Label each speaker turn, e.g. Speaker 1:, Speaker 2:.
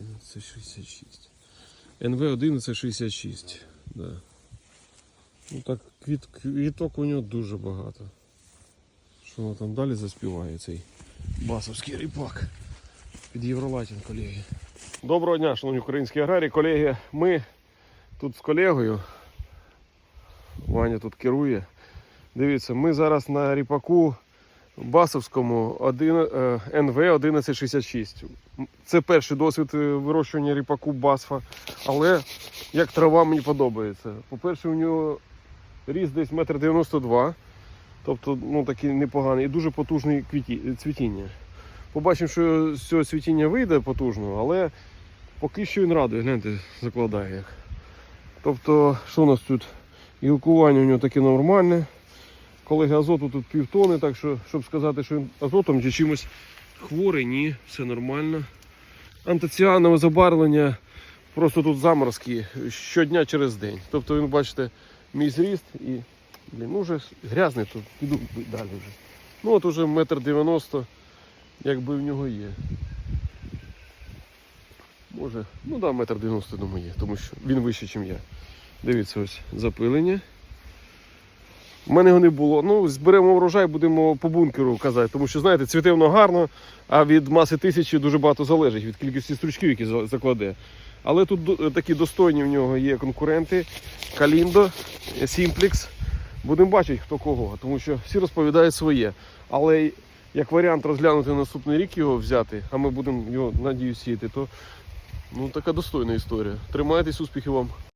Speaker 1: 1166. НВ 1166. Да. Ну так, квіт, квіток у нього дуже багато. Що воно там далі заспіває цей басовський ріпак під Євролатін, колеги. Доброго дня, шановні українські аграрії, колеги. Ми тут з колегою. Ваня тут керує. Дивіться, ми зараз на ріпаку Басовському е, НВ 1166. Це перший досвід е, вирощування ріпаку Басфа. Але як трава мені подобається. По-перше, у нього ріст десь метр 92 Тобто, ну такий непоганий і дуже квіті, цвітіння. Побачимо, що з цього цвітіння вийде потужно, але поки що він радує, гляньте, закладає як. Тобто, що у нас тут? Гілкування у нього таке нормальне. Колеги азоту тут півтони, так що, щоб сказати, що він азотом чи чимось хворий, ні, все нормально. Антоціанове забарвлення, просто тут заморозки щодня через день. Тобто він, бачите, мій зріст і блін, ну вже грязний, то піду далі вже. Ну от уже метр дев'яносто, якби в нього є. Може, ну да, метр дев'яносто думаю є, тому що він вищий, ніж я. Дивіться, ось запилення. У мене його не було. Ну, зберемо врожай, будемо по бункеру казати. Тому що, знаєте, цвіте воно гарно, а від маси тисячі дуже багато залежить від кількості стручків, які закладе. Але тут такі достойні в нього є конкуренти. Каліндо, Сімплекс. Будемо бачити, хто кого, тому що всі розповідають своє. Але як варіант розглянути наступний рік його взяти, а ми будемо його, надію, сіяти, то ну, така достойна історія. Тримайтесь, успіхів вам.